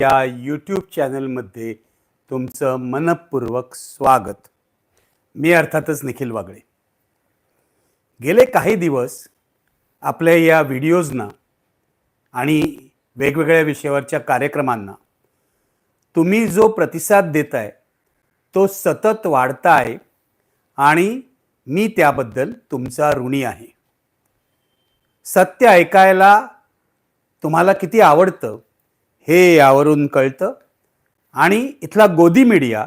या यूट्यूब चॅनलमध्ये तुमचं मनपूर्वक स्वागत. मी अर्थातच निखिल वागळे. गेले काही दिवस आपल्या या व्हिडिओजना आणि वेगवेगळ्या विषयावरच्या कार्यक्रमांना तुम्ही जो प्रतिसाद देताय तो सतत वाढता आहे आणि मी त्याबद्दल तुमचा ऋणी आहे. सत्य ऐकायला तुम्हाला किती आवडतं? हे यावरून कळतं. आणि इथला गोदी मीडिया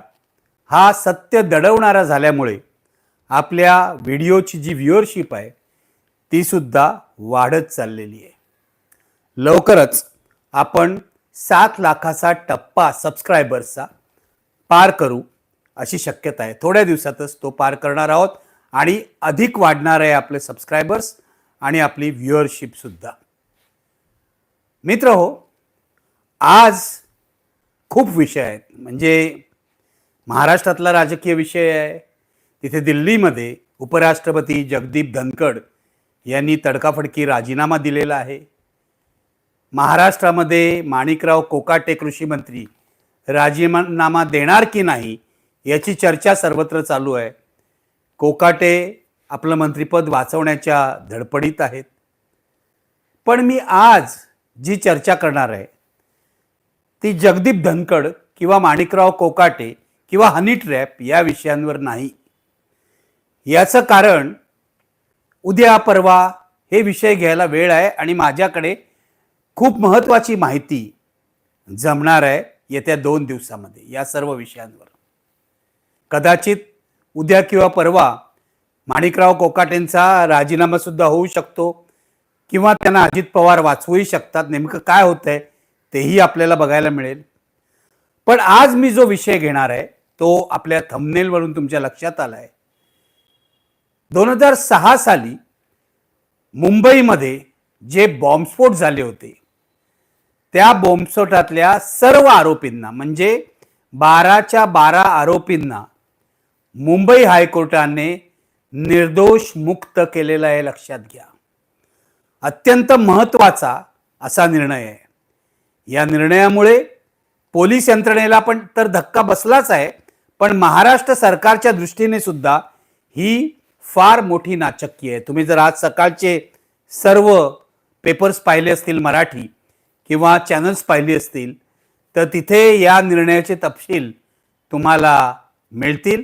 हा सत्य दडवणारा झाल्यामुळे आपल्या व्हिडिओची जी व्ह्युअरशिप आहे ती सुद्धा वाढत चाललेली आहे. लवकरच आपण सात लाखाचा टप्पा सबस्क्रायबर्सचा पार करू अशी शक्यता आहे. थोड्या दिवसातच तो पार करणार आहोत आणि अधिक वाढणार आहे आपले सबस्क्रायबर्स आणि आपली व्ह्युअरशिपसुद्धा मित्र हो आज खूप विषय आहेत. म्हणजे महाराष्ट्रातला राजकीय विषय आहे. तिथे दिल्लीमध्ये उपराष्ट्रपती जगदीप धनखड यांनी तडकाफडकी राजीनामा दिलेला आहे. महाराष्ट्रामध्ये माणिकराव कोकाटे कृषी मंत्री राजीनामा देणार की नाही याची चर्चा सर्वत्र चालू आहे. कोकाटे आपलं मंत्रिपद वाचवण्याच्या धडपडीत आहेत. पण मी आज जी चर्चा करणार आहे ती जगदीप धनकड किंवा माणिकराव कोकाटे किंवा हनी ट्रॅप या विषयांवर नाही. याचं कारण उद्या परवा हे विषय घ्यायला वेळ आहे आणि माझ्याकडे खूप महत्त्वाची माहिती जमणार आहे येत्या दोन दिवसामध्ये या सर्व विषयांवर. कदाचित उद्या किंवा परवा माणिकराव कोकाटेंचा राजीनामा सुद्धा होऊ शकतो किंवा त्यांना अजित पवार वाचवूही शकतात. नेमकं काय होतंय? तेही आपल्याला बघायला मिळेल. पण आज मी जो विषय घेणार आहे तो आपल्या थंबनेलवरून तुमच्या लक्षात आला आहे दोन हजार सहा साली मुंबईमध्ये जे बॉम्बस्फोट झाले होते त्या बॉम्बस्फोटातल्या सर्व आरोपींना म्हणजे बाराच्या बारा आरोपींना मुंबई हायकोर्टाने निर्दोष मुक्त केलेला आहे लक्षात घ्या. अत्यंत महत्त्वाचा असा निर्णय आहे. या निर्णयामुळे पोलीस यंत्रणेला पण तर धक्का बसलाच आहे पण महाराष्ट्र सरकारच्या दृष्टीने सुद्धा ही फार मोठी नाचक्की आहे. तुम्ही जर आज सकाळचे सर्व पेपर्स पाहिले असतील मराठी किंवा चॅनल्स पाहिली असतील तर तिथे या निर्णयाचे तपशील तुम्हाला मिळतील.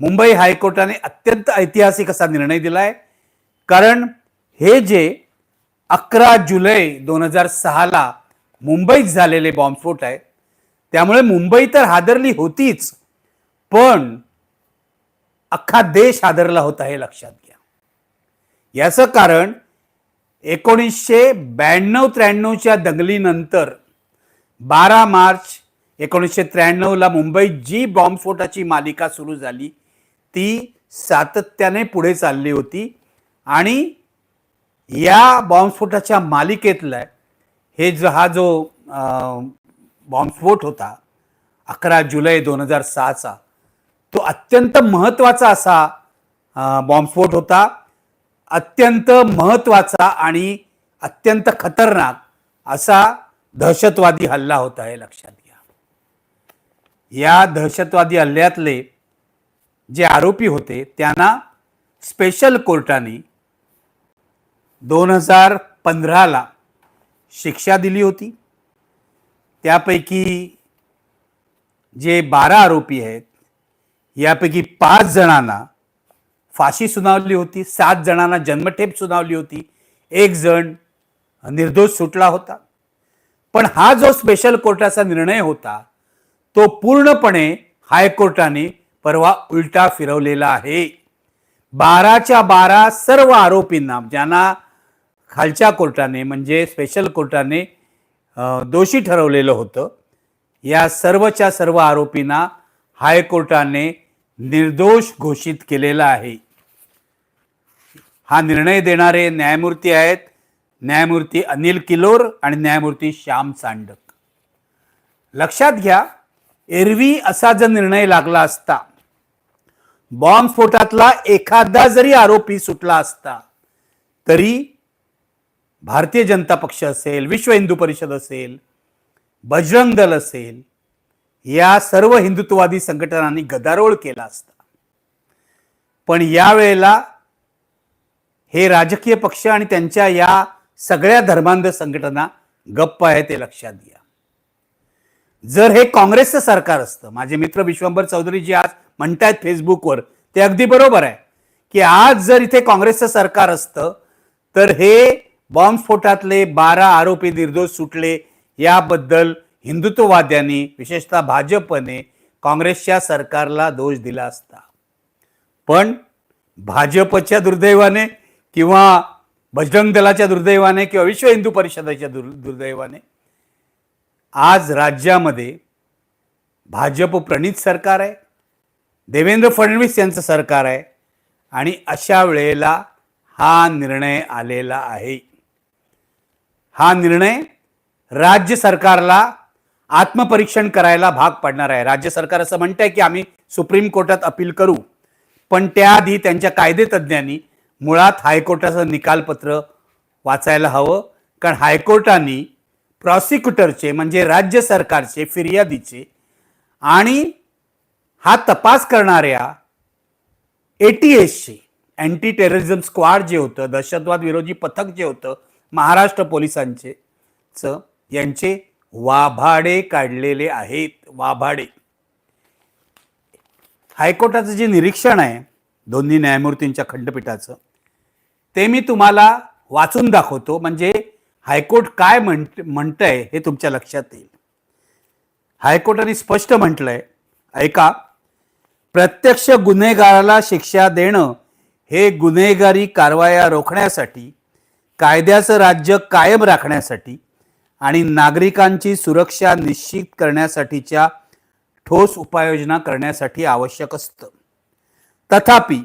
मुंबई हायकोर्टाने अत्यंत ऐतिहासिक असा निर्णय दिला आहे कारण हे जे अकरा जुलै दोन हजार सहाला मुंबईत झालेले बॉम्बस्फोट आहेत. त्यामुळे मुंबई तर हादरली होतीच पण अख्खा देश हादरला होता हे लक्षात घ्या. याचं कारण एकोणीसशे ब्याण्णव त्र्याण्णवच्या दंगलीनंतर बारा मार्च एकोणीसशे त्र्याण्णवला मुंबईत जी बॉम्बस्फोटाची मालिका सुरू झाली ती सातत्याने पुढे चालली होती. आणि या बॉम्बस्फोटाच्या मालिकेतला हे जो हा जो बॉम्बस्फोट होता अकरा जुलै दोन हजार सहाचा तो अत्यंत महत्त्वाचा असा बॉम्बस्फोट होता. अत्यंत महत्त्वाचा आणि अत्यंत खतरनाक असा दहशतवादी हल्ला होता हे लक्षात घ्या. या दहशतवादी हल्ल्यातले जे आरोपी होते त्यांना स्पेशल कोर्टाने दोन हजार पंधराला शिक्षा दिली होती. त्यापैकी जे बारा आरोपी आहेत यापैकी पाच जणांना फाशी सुनावली होती सात जणांना जन्मठेप सुनावली होती एक जण निर्दोष सुटला होता. पण हा जो स्पेशल कोर्टाचा निर्णय होता तो पूर्णपणे हायकोर्टाने परवा उलटा फिरवलेला आहे. बाराच्या बारा सर्व आरोपींना ज्यांना खालच्या कोर्टाने म्हणजे स्पेशल कोर्टाने दोषी ठरवलेलं होतं. या सर्वच्या सर्व आरोपींना हायकोर्टाने निर्दोष घोषित केलेला आहे. हा निर्णय देणारे न्यायमूर्ती आहेत न्यायमूर्ती अनिल किलोर आणि न्यायमूर्ती श्याम सांडक. लक्षात घ्या एरवी असा जर निर्णय लागला असता बॉम्बस्फोटातला एखादा जरी आरोपी सुटला असता तरी भारतीय जनता पक्ष असेल विश्व हिंदू परिषद असेल बजरंग दल असेल या सर्व हिंदुत्ववादी संघटनांनी गदारोळ केला असता. पण यावेळेला हे राजकीय पक्ष आणि त्यांच्या या सगळ्या धर्मांध संघटना गप्प आहे ते लक्षात घ्या. जर हे काँग्रेसचं सरकार असतं माझे मित्र विश्वंभर चौधरी जे आज म्हणतायत फेसबुकवर ते अगदी बरोबर आहे की आज जर इथे काँग्रेसचं सरकार असतं तर हे बॉम्बस्फोटातले बारा आरोपी निर्दोष सुटले याबद्दल हिंदुत्ववाद्यांनी विशेषतः भाजपने काँग्रेसच्या सरकारला दोष दिला असता. पण भाजपच्या दुर्दैवाने किंवा बजरंग दलाच्या दुर्दैवाने किंवा विश्व हिंदू परिषदेच्या दुर् दुर्दैवाने आज राज्यामध्ये भाजप प्रणित सरकार आहे देवेंद्र फडणवीस यांचं सरकार आहे आणि अशा वेळेला हा निर्णय आलेला आहे. हा निर्णय राज्य सरकारला आत्मपरीक्षण करायला भाग पडणार आहे. राज्य सरकार असं म्हणतंय की आम्ही सुप्रीम कोर्टात अपील करू पण त्याआधी त्यांच्या कायदेतज्ञांनी मुळात हायकोर्टाचं निकालपत्र वाचायला हवं कारण हायकोर्टाने प्रॉसिक्युटरचे म्हणजे राज्य सरकारचे फिर्यादीचे आणि हा तपास करणाऱ्या ए टी एसचे अँटी टेररिझम स्क्वॉड जे होतं दहशतवाद विरोधी पथक जे होतं महाराष्ट्र पोलिसांचे च यांचे वाभाडे काढलेले आहेत. वाभाडे. हायकोर्टाचं जे निरीक्षण आहे दोन्ही न्यायमूर्तींच्या खंडपीठाचं ते मी तुम्हाला वाचून दाखवतो. म्हणजे हायकोर्ट काय म्हणत म्हणतंय हे तुमच्या लक्षात येईल. हायकोर्टाने स्पष्ट म्हटलंय ऐका प्रत्यक्ष गुन्हेगाराला शिक्षा देणं हे गुन्हेगारी कारवाया रोखण्यासाठी कायद्याचं राज्य कायम राखण्यासाठी आणि नागरिकांची सुरक्षा निश्चित करण्यासाठीच्या ठोस उपाययोजना करण्यासाठी आवश्यक असतं. तथापि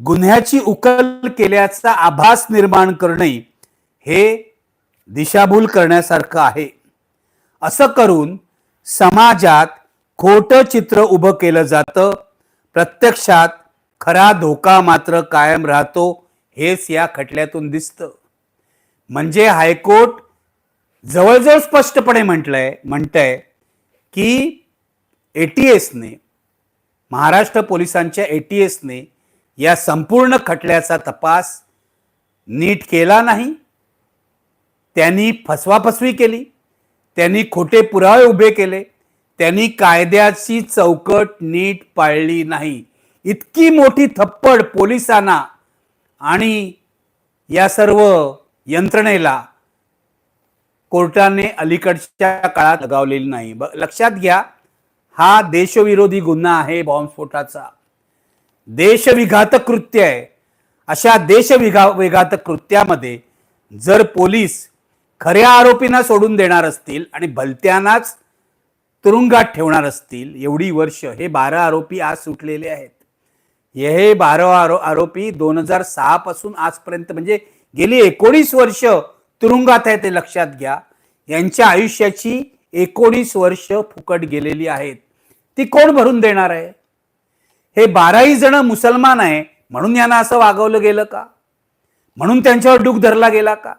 गुन्ह्याची उकल केल्याचा आभास निर्माण करणे हे दिशाभूल करण्यासारखं आहे. असं करून समाजात खोटं चित्र उभं केलं जातं. प्रत्यक्षात खरा धोका मात्र कायम राहतो. हेच या खटल्यातून दिसतं. म्हणजे हायकोर्ट जवळजवळ स्पष्टपणे म्हटलंय म्हणतंय की ए टी एसने महाराष्ट्र पोलिसांच्या ए टी एसने या संपूर्ण खटल्याचा तपास नीट केला नाही. त्यांनी फसवाफसवी केली. त्यांनी खोटे पुरावे उभे केले. त्यांनी कायद्याची चौकट नीट पाळली नाही. इतकी मोठी थप्पड पोलिसांना आणि या सर्व यंत्रणेला कोर्टाने अलीकडच्या काळात लगावलेली नाही. लक्षात घ्या हा देशविरोधी गुन्हा आहे बॉम्बस्फोटाचा. देशविघातक कृत्य आहे. अशा देशविघा विघातक कृत्यामध्ये जर पोलीस खऱ्या आरोपींना सोडून देणार असतील आणि भलत्यांनाच तुरुंगात ठेवणार असतील एवढी वर्ष हे बारा आरोपी आज सुटलेले आहेत. हे बारा आरो आरोपी दोन हजार सहा पासून आजपर्यंत म्हणजे गेली एकोणीस वर्ष तुरुंगात आहे ते लक्षात घ्या. यांच्या आयुष्याची एकोणीस वर्ष फुकट गेलेली आहेत. ती कोण भरून देणार आहे? हे बाराही जण मुसलमान आहे म्हणून यांना असं वागवलं गेलं का? म्हणून त्यांच्यावर डूक धरला गेला का?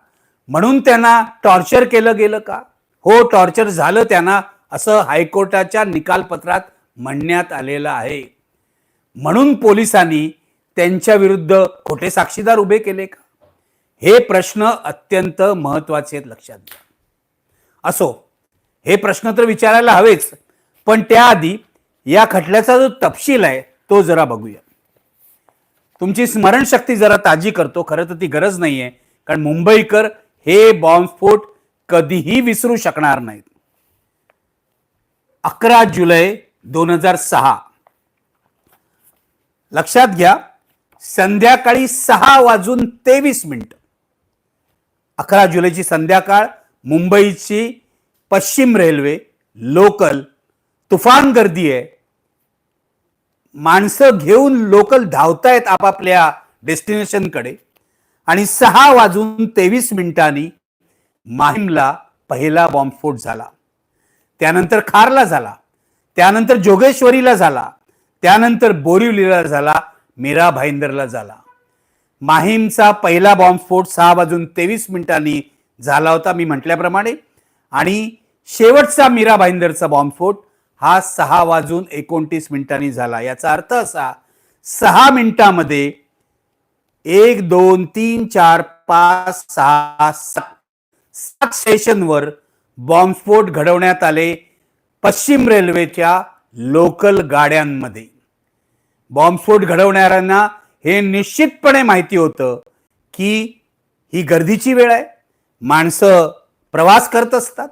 म्हणून त्यांना टॉर्चर केलं गेलं का? हो टॉर्चर झालं त्यांना असं हायकोर्टाच्या निकालपत्रात म्हणण्यात आलेलं आहे. म्हणून पोलिसांनी त्यांच्या विरुद्ध खोटे साक्षीदार उभे केले का? हे प्रश्न अत्यंत महत्त्वाचे आहेत लक्षात घ्या. असो हे प्रश्न तर विचारायला हवेच पण त्याआधी या खटल्याचा जो तपशील आहे तो जरा बघूया. तुमची स्मरणशक्ती जरा ताजी करतो खरं तर ती गरज नाही आहे कारण मुंबईकर हे बॉम्बस्फोट कधीही विसरू शकणार नाहीत. अकरा जुलै दोन हजार सहा लक्षात घ्या संध्याकाळी सहा वाजून तेवीस मिनिट. अकरा जुलैची संध्याकाळ मुंबईची पश्चिम रेल्वे लोकल तुफान गर्दी आहे. माणसं घेऊन लोकल धावतायत आपापल्या डेस्टिनेशनकडे. आणि सहा वाजून तेवीस मिनिटांनी माहीमला पहिला बॉम्बस्फोट झाला. त्यानंतर खारला झाला. त्यानंतर जोगेश्वरीला झाला. त्यानंतर बोरिवलीला झाला मीरा भाईंदरला झाला. माहीमचा पहिला बॉम्बस्फोट सहा वाजून तेवीस मिनिटांनी झाला होता मी म्हटल्याप्रमाणे. आणि शेवटचा मीरा भाईंदरचा बॉम्बस्फोट हा सहा वाजून एकोणतीस मिनिटांनी झाला. याचा अर्थ असा सहा मिनिटामध्ये एक दोन तीन चार पाच सहा सात सात स्टेशनवर बॉम्बस्फोट घडवण्यात आले पश्चिम रेल्वेच्या लोकल गाड्यांमध्ये. बॉम्बस्फोट घडवणाऱ्यांना हे निश्चितपणे माहिती होतं की ही गर्दीची वेळ आहे. माणसं प्रवास करत असतात.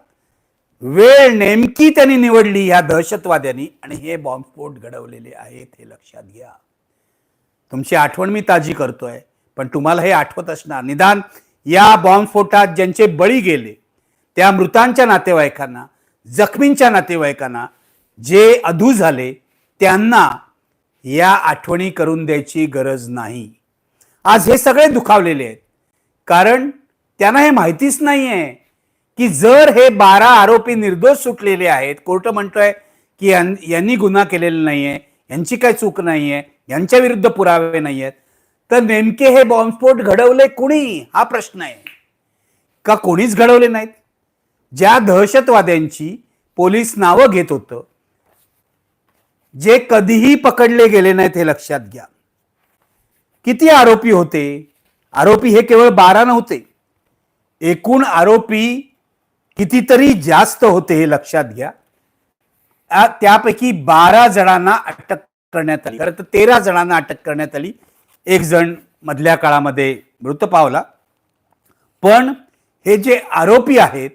वेळ नेमकी त्यांनी निवडली ह्या दहशतवाद्यांनी आणि हे बॉम्बस्फोट घडवलेले आहेत हे लक्षात घ्या. तुमची आठवण मी ताजी करतोय पण तुम्हाला हे आठवत असणार. निदान या बॉम्बस्फोटात ज्यांचे बळी गेले त्या मृतांच्या नातेवाईकांना जखमींच्या नातेवाईकांना जे अधू झाले त्यांना या आठवणी करून द्यायची गरज नाही. आज हे सगळे दुखावलेले आहेत. कारण त्यांना हे माहितीच नाही आहे की जर हे बारा आरोपी निर्दोष सुटलेले आहेत कोर्ट म्हणतोय की यांनी गुन्हा केलेला नाहीये यांची काही चूक नाहीये यांच्या विरुद्ध पुरावे नाही आहेत तर नेमके हे बॉम्बस्फोट घडवले कुणी? हा प्रश्न आहे. का कोणीच घडवले नाहीत? ज्या दहशतवाद्यांची पोलीस नावं घेत होतं जे कधीही पकडले गेले नाहीत हे लक्षात घ्या. किती आरोपी होते? आरोपी हे केवळ बारा नव्हते. एकूण आरोपी कितीतरी जास्त होते हे लक्षात घ्या. त्यापैकी बारा जणांना अटक करण्यात आली. खरं तर तेरा जणांना अटक करण्यात आली. एक जण मधल्या काळामध्ये मृत पावला. पण हे जे आरोपी आहेत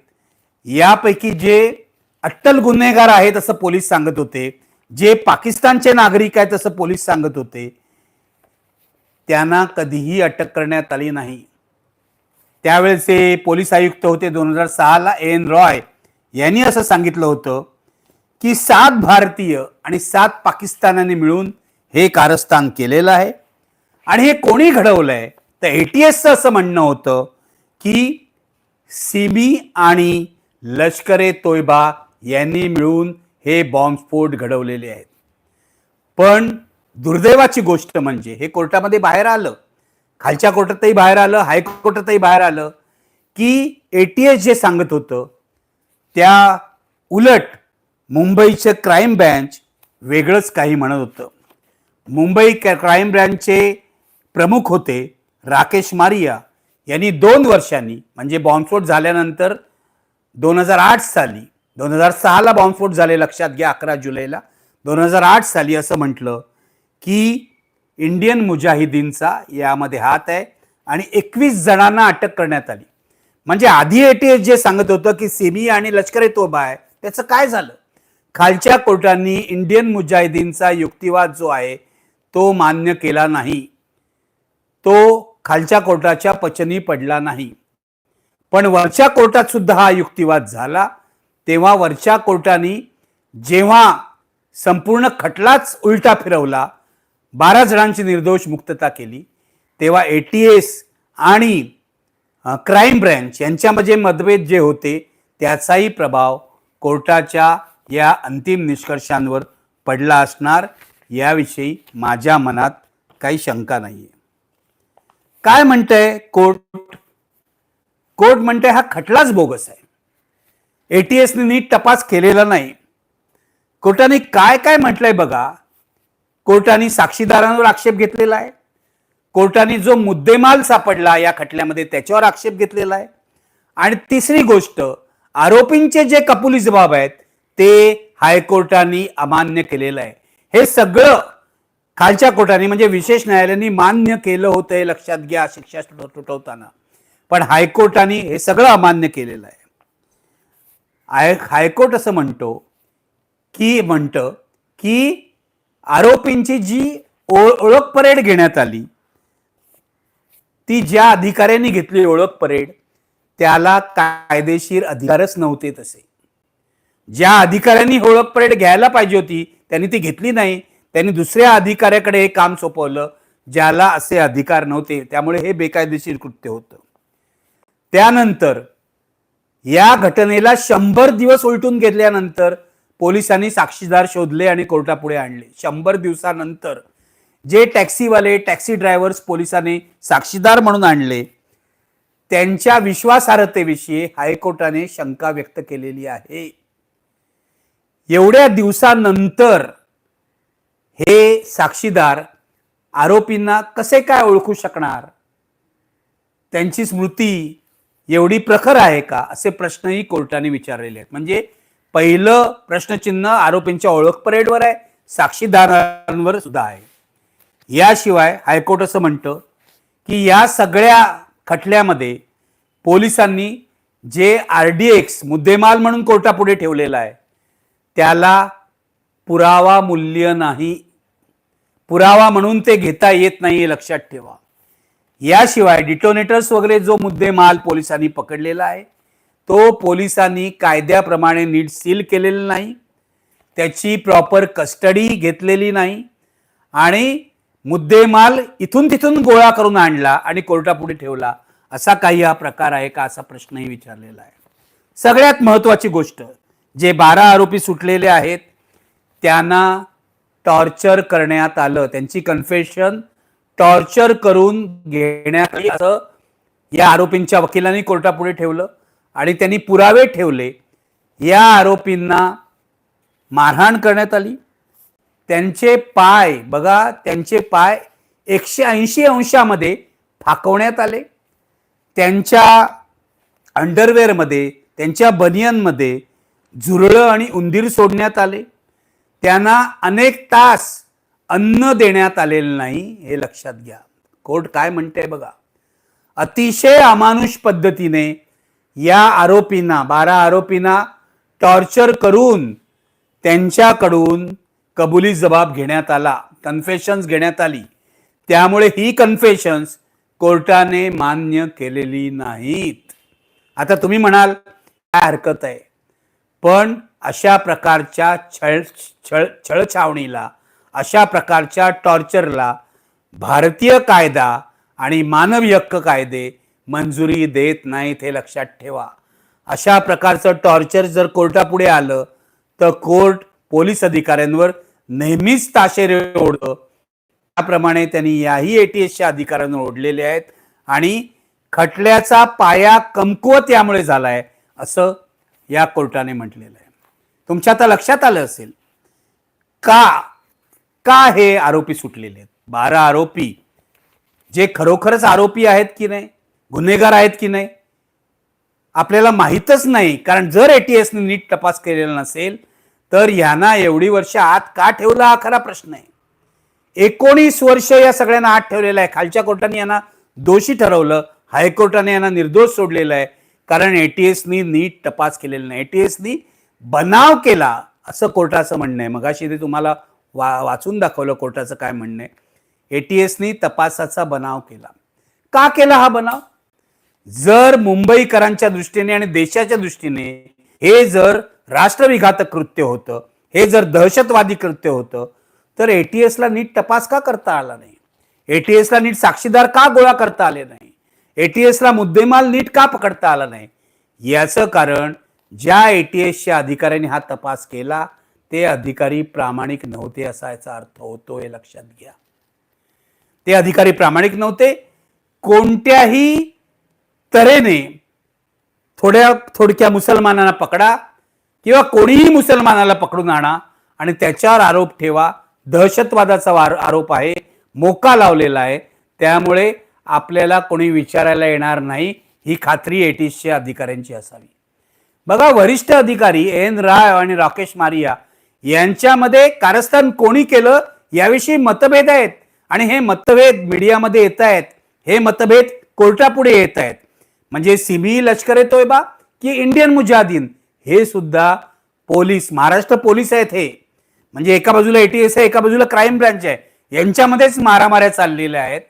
यापैकी जे अट्टल गुन्हेगार आहेत असं पोलीस सांगत होते जे पाकिस्तानचे नागरिक आहेत असं पोलीस सांगत होते त्यांना कधीही अटक करण्यात आली नाही. त्यावेळेचे पोलीस आयुक्त होते दोन हजार सहाला एन रॉय यांनी असं सांगितलं होतं की सात भारतीय आणि सात पाकिस्तानाने मिळून हे कारस्थान केलेलं आहे. आणि हे कोणी घडवलंय? तर एटीएसचं असं म्हणणं होतं की सिमी आणि लष्करे तोयबा यांनी मिळून हे बॉम्बस्फोट घडवलेले आहेत. पण दुर्दैवाची गोष्ट म्हणजे हे कोर्टामध्ये बाहेर आलं. खालच्या कोर्टातही बाहेर आलं हायकोर्टातही बाहेर आलं की ए टी एस जे सांगत होतं त्या उलट मुंबईचं क्राईम ब्रँच वेगळंच काही म्हणत होतं. मुंबई क्राईम ब्रँचचे प्रमुख होते राकेश मारिया. यांनी दोन वर्षांनी म्हणजे बॉम्बस्फोट झाल्यानंतर दोन हजार आठ साली दोन हजार सहाला बॉम्बस्फोट झाले लक्षात घ्या अकरा जुलैला. दोन हजार आठ साली असं म्हटलं की इंडियन मुजाहिदीनचा यामध्ये हात आहे आणि एकवीस जणांना अटक करण्यात आली. म्हणजे आधी एटीएस जे सांगत होतं की सिमी आणि लष्कर ए तोबा आहे त्याचं काय झालं? खालच्या कोर्टांनी इंडियन मुजाहिदीनचा युक्तिवाद जो आहे तो मान्य केला नाही. तो खालच्या कोर्टाच्या पचनी पडला नाही. पण वरच्या कोर्टात सुद्धा हा युक्तिवाद झाला. तेव्हा वरच्या कोर्टाने जेव्हा संपूर्ण खटलाच उलटा फिरवला बारा जणांची निर्दोष मुक्तता केली तेव्हा ए टी एस आणि क्राईम ब्रँच यांच्यामध्ये मतभेद जे होते त्याचाही प्रभाव कोर्टाच्या या अंतिम निष्कर्षांवर पडला असणार याविषयी माझ्या मनात काही शंका नाही आहे काय म्हणतंय कोर्ट? कोर्ट म्हणते हा खटलाच बोगस आहे. एटीएसने नीट तपास केलेला नाही. कोर्टाने काय काय म्हटलंय बघा. कोर्टाने साक्षीदारांवर आक्षेप घेतलेला आहे. कोर्टाने जो मुद्देमाल सापडला या खटल्यामध्ये त्याच्यावर आक्षेप घेतलेला आहे. आणि तिसरी गोष्ट आरोपींचे जे कपुली जबाब आहेत ते हायकोर्टाने अमान्य केलेलं आहे. हे सगळं खालच्या कोर्टाने म्हणजे विशेष न्यायालयाने मान्य केलं होतं हे लक्षात घ्या शिक्षा तुटवताना. पण हायकोर्टाने हे सगळं अमान्य केलेलं आहे. आय हायकोर्ट असं म्हणतो की म्हणतं की आरोपींची जी ओळख परेड घेण्यात आली ती ज्या अधिकाऱ्यांनी घेतली ओळख परेड त्याला कायदेशीर अधिकारच नव्हते तसे. ज्या अधिकाऱ्यांनी ओळख परेड घ्यायला पाहिजे होती त्यांनी ती घेतली नाही. त्यांनी दुसऱ्या अधिकाऱ्याकडे हे काम सोपवलं ज्याला असे अधिकार नव्हते. त्यामुळे हे बेकायदेशीर कृत्य होतं. त्यानंतर या घटनेला शंभर दिवस उलटून घेतल्यानंतर पोलिसांनी साक्षीदार शोधले आणि कोर्टापुढे आणले. शंभर दिवसानंतर जे टॅक्सीवाले टॅक्सी ड्रायव्हर्स पोलिसांनी साक्षीदार म्हणून आणले त्यांच्या विश्वासार्हतेविषयी हायकोर्टाने शंका व्यक्त केलेली आहे. एवढ्या दिवसानंतर हे साक्षीदार आरोपींना कसे काय ओळखू शकणार? त्यांची स्मृती एवढी प्रखर आहे का? असे प्रश्नही कोर्टाने विचारलेले आहेत. म्हणजे पहिलं प्रश्नचिन्ह आरोपींच्या ओळख परेडवर आहे साक्षीदारांवर सुद्धा आहे. याशिवाय हायकोर्ट असं म्हणतं की या सगळ्या खटल्यामध्ये पोलिसांनी जे आर डी एक्स मुद्देमाल म्हणून कोर्टापुढे ठेवलेला आहे त्याला पुरावा मूल्य नाही. पुरावा म्हणून ते घेता येत नाही लक्षात ठेवा. याशिवाय डिटोनेटर्स वगैरे जो मुद्देमाल पोलिसांनी पकडलेला आहे तो पोलिसांनी कायद्याप्रमाणे नीट सील केलेला नाही त्याची प्रॉपर कस्टडी घेतलेली नाही आणि मुद्देमाल इथून तिथून गोळा करून आणला आणि कोर्टापुढे ठेवला असा काही हा प्रकार आहे का असा प्रश्नही विचारलेला आहे. सगळ्यात महत्वाची गोष्ट जे बारा आरोपी सुटलेले आहेत त्यांना टॉर्चर करण्यात आलं त्यांची कन्फेशन टॉर्चर करून घेण्यात असं या आरोपींच्या वकिलांनी कोर्टापुढे ठेवलं आणि त्यांनी पुरावे ठेवले. या आरोपींना मारहाण करण्यात आली. त्यांचे पाय बघा त्यांचे पाय एकशे ऐंशी अंशामध्ये फाकवण्यात आले. त्यांच्या अंडरवेअरमध्ये त्यांच्या बनियनमध्ये झुरळं आणि उंदीर सोडण्यात आले. त्यांना अनेक तास अन्न देण्यात आलेलं नाही हे लक्षात घ्या. कोर्ट काय म्हणते बघा. अतिशय अमानुष पद्धतीने या आरोपींना बारा आरोपींना टॉर्चर करून त्यांच्याकडून कबुली जबाब घेण्यात आला. कन्फेशन्स घेण्यात आली. त्यामुळे ही कन्फेशन्स कोर्टाने मान्य केलेली नाहीत. आता तुम्ही म्हणाल काय हरकत आहे? पण अशा प्रकारच्या छळ छळ छळछावणीला अशा प्रकारच्या टॉर्चरला भारतीय कायदा आणि मानवी हक्क कायदे मंजुरी देत नाहीत हे लक्षात ठेवा. अशा प्रकारचं टॉर्चर जर कोर्टापुढे आलं तर कोर्ट पोलीस अधिकाऱ्यांवर नेहमीच ताशेरे ओढतं. त्याप्रमाणे त्यांनी याही एटीएसच्या अधिकाऱ्यांवर ओढलेले आहेत आणि खटल्याचा पाया कमकुवत यामुळे झालाय असं या कोर्टाने म्हटलेलं आहे. तुमच्या आता लक्षात आलं असेल का का हे आरोपी सुटलेले आहेत? बारा आरोपी. जे खरोखरच आरोपी आहेत की नाही? गुन्हेगार आहेत की नाही? आपल्याला माहीतच नाही. कारण जर एटीएसने नीट तपास केलेला नसेल तर यांना एवढी वर्ष आत का ठेवला हा खरा प्रश्न आहे? एकोणीस वर्ष या सगळ्यांना आत ठेवलेला आहे. खालच्या कोर्टाने यांना दोषी ठरवलं हायकोर्टाने यांना निर्दोष सोडलेलं आहे. कारण एटीएसनी नीट तपास केलेला नाही. एटीएसनी बनाव केला असं कोर्टाचं म्हणणं आहे. मगाशी ते तुम्हाला वा वाचून दाखवलं कोर्टाचं काय म्हणणं आहे. एटीएसनी तपासाचा बनाव केला. का केला हा बनाव? जर मुंबईकरांच्या दृष्टीने आणि देशाच्या दृष्टीने हे जर राष्ट्रविघातक कृत्य होतं हे जर दहशतवादी कृत्य होतं तर एटीएसला नीट तपास का करता आला नाही? एटीएसला नीट साक्षीदार का गोळा करता आले नाही? एटीएसला मुद्देमाल नीट का पकडता आला नाही? याचं कारण ज्या एटीएसच्या अधिकाऱ्यांनी हा तपास केला ते अधिकारी प्रामाणिक नव्हते असा याचा अर्थ होतो हे लक्षात घ्या. ते अधिकारी प्रामाणिक नव्हते. कोणत्याही तऱ्हेने थोड्या थोडक्या मुसलमानांना पकडा किंवा कोणीही मुसलमानाला पकडून आणा आणि त्याच्यावर आरोप ठेवा. दहशतवादाचा आरोप आहे. मोका लावलेला आहे. त्यामुळे आपल्याला कोणी विचारायला येणार नाही. ही खात्री एटीसच्या अधिकाऱ्यांची असावी. बघा वरिष्ठ अधिकारी एन राय आणि राकेश मारिया यांच्यामध्ये कारस्थान कोणी केलं याविषयी मतभेद आहेत. आणि हे मतभेद मीडियामध्ये येत आहेत. हे मतभेद कोर्टापुढे येत आहेत. म्हणजे सीबीआय लष्कर तोयबा की इंडियन मुजाहिदीन हे सुद्धा पोलीस महाराष्ट्र पोलीस आहेत हे. म्हणजे एका बाजूला एटीएस आहे एका बाजूला क्राईम ब्रँच आहे. यांच्यामध्येच मारामाऱ्या चाललेल्या आहेत.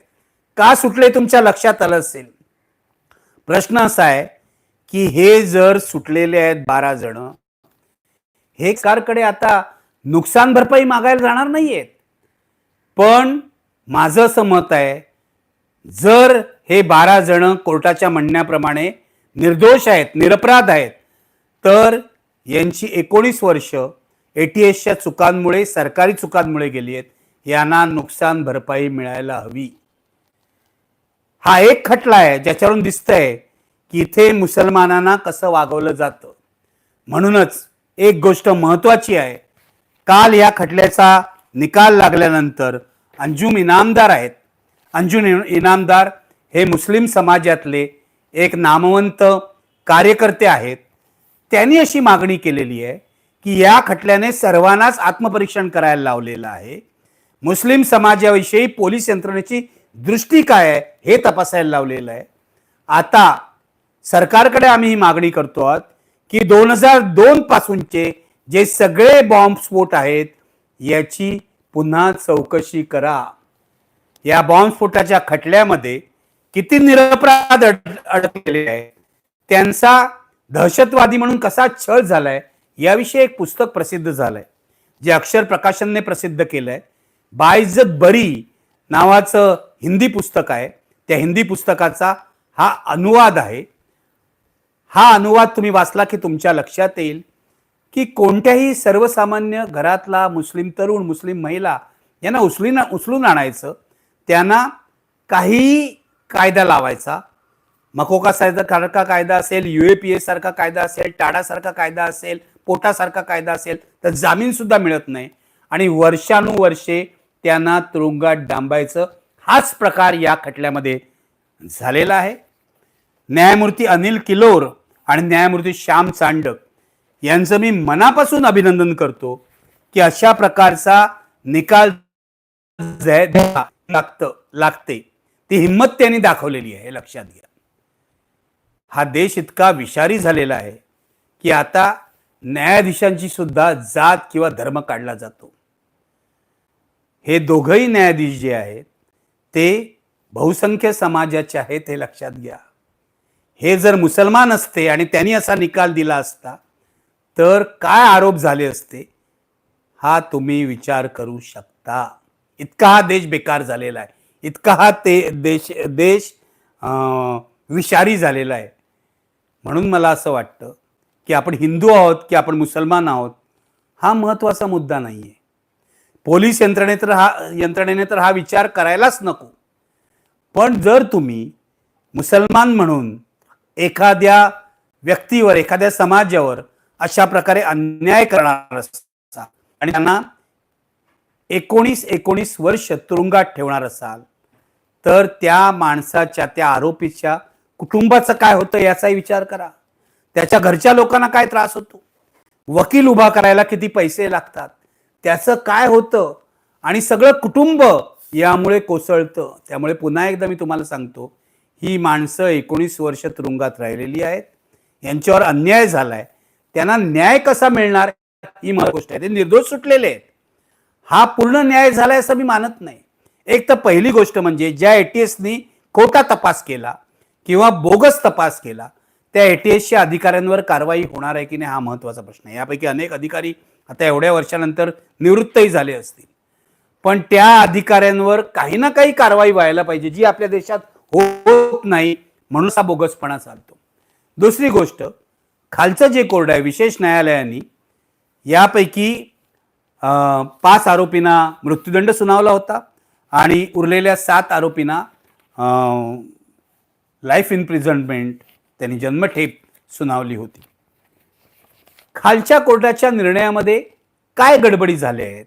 का सुटले तुमच्या लक्षात आलं असेल? प्रश्न असा आहे की हे जर सुटलेले आहेत बारा जण हे सरकारकडे आता नुकसान भरपाई मागायला जाणार नाहीयेत. पण माझं असं मत आहे जर हे बारा जण कोर्टाच्या म्हणण्याप्रमाणे निर्दोष आहेत निरपराध आहेत तर यांची एकोणीस वर्ष एटीएसच्या चुकांमुळे सरकारी चुकांमुळे गेली आहेत यांना नुकसान भरपाई मिळायला हवी. हा एक खटला आहे ज्याच्यावरून दिसतंय की इथे मुसलमानांना कसं वागवलं जातं. म्हणूनच एक गोष्ट महत्वाची आहे. काल या खटल्याचा निकाल लागल्यानंतर अंजुम इनामदार आहेत. अंजुम इनामदार हे मुस्लिम समाजातले एक नामवंत कार्यकर्ते आहेत. त्यांनी अशी मागणी केलेली आहे की या खटल्याने सर्वांनाच आत्मपरीक्षण करायला लावलेलं आहे. मुस्लिम समाजाविषयी पोलीस यंत्रणेची दृष्टी काय आहे हे तपासायला लावलेलं आहे. आता सरकारकडे आम्ही ही मागणी करतो आहोत की दोन हजार दोन पासूनचे जे सगळे बॉम्बस्फोट आहेत याची पुन्हा चौकशी करा. या बॉम्बस्फोटाच्या खटल्यामध्ये किती निरपराध अडकलेले आहेत त्यांचा दहशतवादी म्हणून कसा छळ झालाय याविषयी एक पुस्तक प्रसिद्ध झालंय जे अक्षर प्रकाशनने प्रसिद्ध केलंय. बाइज्जत बरी नावाचं हिंदी पुस्तक आहे. त्या हिंदी पुस्तकाचा हा अनुवाद आहे. हा अनुवाद तुम्ही वाचला की तुमच्या लक्षात येईल की कोणत्याही सर्वसामान्य घरातला मुस्लिम तरुण मुस्लिम महिला यांना उचलून उचलून आणायचं त्यांना काही कायदा लावायचा. मकोका सारखा कायदा असेल युएपीए सारखा कायदा असेल टाडासारखा कायदा असेल पोटासारखा कायदा असेल तर जामीन सुद्धा मिळत नाही. आणि वर्षानुवर्षे त्यांना तुरुंगात डांबायचं हाच प्रकार या खटल्यामध्ये झालेला आहे. न्यायमूर्ती अनिल किलोर आणि न्यायमूर्ती श्याम चांडक यांचं मी मनापासून अभिनंदन करतो की अशा प्रकारचा निकाल लागतं लागते. ती हिंमत त्यांनी दाखवलेली आहे हे लक्षात घ्या. हा देश इतका विषारी झालेला आहे की आता न्यायाधीशांची सुद्धा जात किंवा धर्म काढला जातो. हे दोघंही न्यायाधीश जे आहेत ते बहुसंख्य समाजाचे आहेत हे लक्षात घ्या. हे जर मुसलमान असते आणि त्यांनी असा निकाल दिला असता तर काय आरोप झाले असते? हा तुम्ही विचार करू शकता. इतका हा देश बेकार झालेला आहे. इतका हा ते देश देश विषारी झालेला आहे. म्हणून मला असं वाटतं की आपण हिंदू आहोत की आपण मुसलमान आहोत हा महत्त्वाचा मुद्दा नाही आहे पोलीस यंत्रणे तर हा यंत्रणेने तर हा विचार करायलाच नको. पण जर तुम्ही मुसलमान म्हणून एखाद्या व्यक्तीवर एखाद्या समाजावर अशा प्रकारे अन्याय करणार असाल आणि त्यांना एकोणीस एकोणीस वर्ष तुरुंगात ठेवणार असाल तर त्या माणसाच्या त्या आरोपीच्या कुटुंबाचं काय होतं याचाही विचार करा. त्याच्या घरच्या लोकांना काय त्रास होतो? वकील उभा करायला किती पैसे लागतात? त्याचं काय होतं? आणि सगळं कुटुंब यामुळे कोसळतं. त्यामुळे पुन्हा एकदा मी तुम्हाला सांगतो ही माणसं एकोणीस वर्ष तुरुंगात राहिलेली आहेत. यांच्यावर अन्याय झालाय. त्यांना न्याय कसा मिळणार? ही महत्त्वाची गोष्ट आहे. ते निर्दोष सुटलेले आहेत. हा पूर्ण न्याय झालाय असं मी मानत नाही. एक तर पहिली गोष्ट म्हणजे ज्या एटीएसनी खोटा तपास केला किंवा बोगस तपास केला त्या एटीएसच्या अधिकाऱ्यांवर कारवाई होणार आहे की नाही हा महत्त्वाचा प्रश्न आहे. यापैकी अनेक अधिकारी आता एवढ्या वर्षानंतर निवृत्तही झाले असतील. पण त्या अधिकाऱ्यांवर काही ना काही कारवाई व्हायला पाहिजे जी आपल्या देशात होत नाही म्हणून हा बोगसपणा चालतो. दुसरी गोष्ट खालचं जे कोर्ट आहे विशेष न्यायालयाने यापैकी अं, पाच आरोपींना मृत्यूदंड सुनावला होता आणि उरलेल्या सात आरोपींना लाईफ इम्प्रिझनमेंट त्यांनी जन्मठेप सुनावली होती. खालच्या कोर्टाच्या निर्णयामध्ये काय गडबडी झाल्या आहेत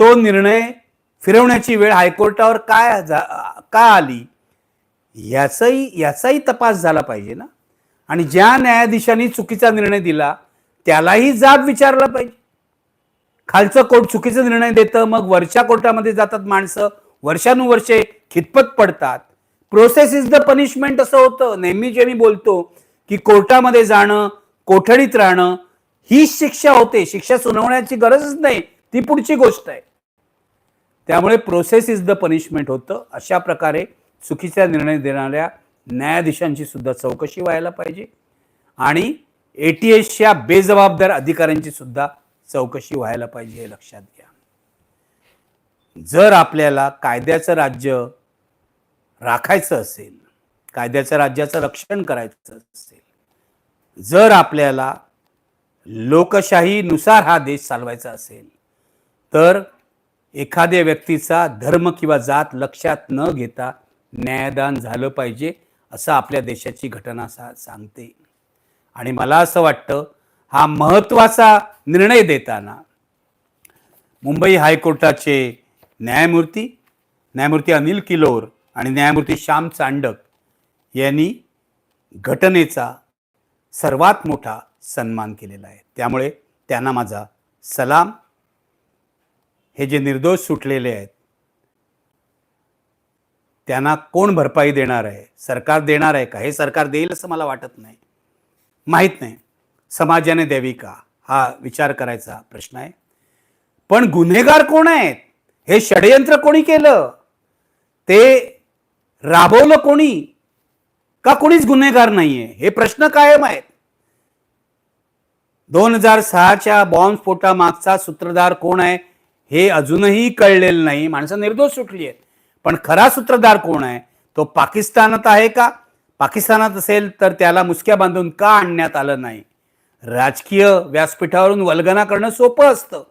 तो निर्णय फिरवण्याची वेळ हायकोर्टावर काय का आली? याचाही याचाही तपास झाला पाहिजे ना? आणि ज्या न्यायाधीशांनी चुकीचा निर्णय दिला त्यालाही जाब विचारला पाहिजे. खालचं कोर्ट चुकीचा निर्णय देतं मग वरच्या कोर्टामध्ये जातात माणसं वर्षानुवर्षे खितपत पडतात. प्रोसेस इज द पनिशमेंट असं होतं. नेहमी जे मी बोलतो की कोर्टामध्ये जाणं कोठडीत राहणं ही शिक्षा होते. शिक्षा सुनावण्याची गरजच नाही. ती पुढची गोष्ट आहे. त्यामुळे प्रोसेस इज द पनिशमेंट होतं. अशा प्रकारे चुकीचा निर्णय देणाऱ्या न्यायाधीशांची सुद्धा चौकशी व्हायला पाहिजे. आणि ए टी एसच्या बेजबाबदार अधिकाऱ्यांची सुद्धा चौकशी व्हायला पाहिजे हे लक्षात घ्या. जर आपल्याला कायद्याचं राज्य राखायचं असेल कायद्याच्या राज्याचं रक्षण करायचं असेल जर आपल्याला लोकशाहीनुसार हा देश चालवायचा असेल तर एखाद्या व्यक्तीचा धर्म किंवा जात लक्षात न घेता न्यायदान झालं पाहिजे असं आपल्या देशाची घटना सा सांगते. आणि मला असं वाटतं हा महत्त्वाचा निर्णय देताना मुंबई हायकोर्टाचे न्यायमूर्ती न्यायमूर्ती अनिल किलोर आणि न्यायमूर्ती श्याम चांडक यांनी घटनेचा सर्वात मोठा सन्मान केलेला आहे. त्यामुळे त्यांना माझा सलाम. हे जे निर्दोष सुटलेले आहेत त्यांना कोण भरपाई देणार आहे? सरकार देणार आहे का? हे सरकार देईल असं मला वाटत नाही. माहीत नाही. समाजाने द्यावी का? हा विचार करायचा प्रश्न आहे. पण गुन्हेगार कोण आहेत? हे षडयंत्र कोणी केलं? ते राबवलं कोणी? का कोणीच गुन्हेगार नाहीये? हे प्रश्न कायम आहेत. दोन हजार सहाच्या बॉम्बस्फोटामागचा सूत्रधार कोण आहे? हे अजूनही कळलेलं नाही. माणसं निर्दोष सुटली आहेत. पण खरा सूत्रधार कोण आहे? तो पाकिस्तानात आहे का? पाकिस्तानात असेल तर त्याला मुसक्या बांधून का आणण्यात आलं नाही? राजकीय व्यासपीठावरून वल्गना करणं सोपं असतं.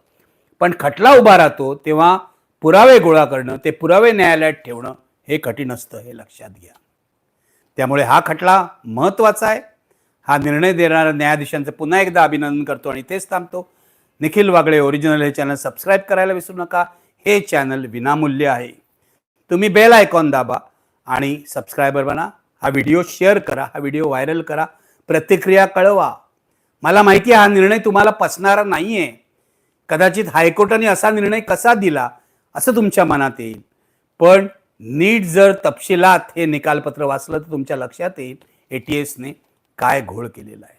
पण खटला उभा राहतो तेव्हा पुरावे गोळा करणं ते पुरावे न्यायालयात ठेवणं हे कठीण असतं हे लक्षात घ्या. त्यामुळे हा खटला महत्त्वाचा आहे. हा निर्णय देणाऱ्या न्यायाधीशांचं पुन्हा एकदा अभिनंदन करतो आणि तेच थांबतो. निखिल वागळे ओरिजिनल हे चॅनल सबस्क्राईब करायला विसरू नका. हे चॅनल विनामूल्य आहे. तुम्ही बेल आयकॉन दाबा आणि सबस्क्रायबर बना. हा व्हिडिओ शेअर करा हा व्हिडिओ व्हायरल करा. प्रतिक्रिया कळवा. मला माहिती आहे हा निर्णय तुम्हाला पसणारा नाही आहे कदाचित हायकोर्टाने असा निर्णय कसा दिला असं तुमच्या मनात येईल. पण नीट जर तपशिलात हे निकालपत्र वाचलं तर तुमच्या लक्षात येईल ए टी एसने काय घोळ केलेला आहे.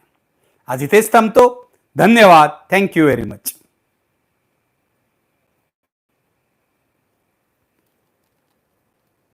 आज इथेच थांबतो. धन्यवाद. Thank you very much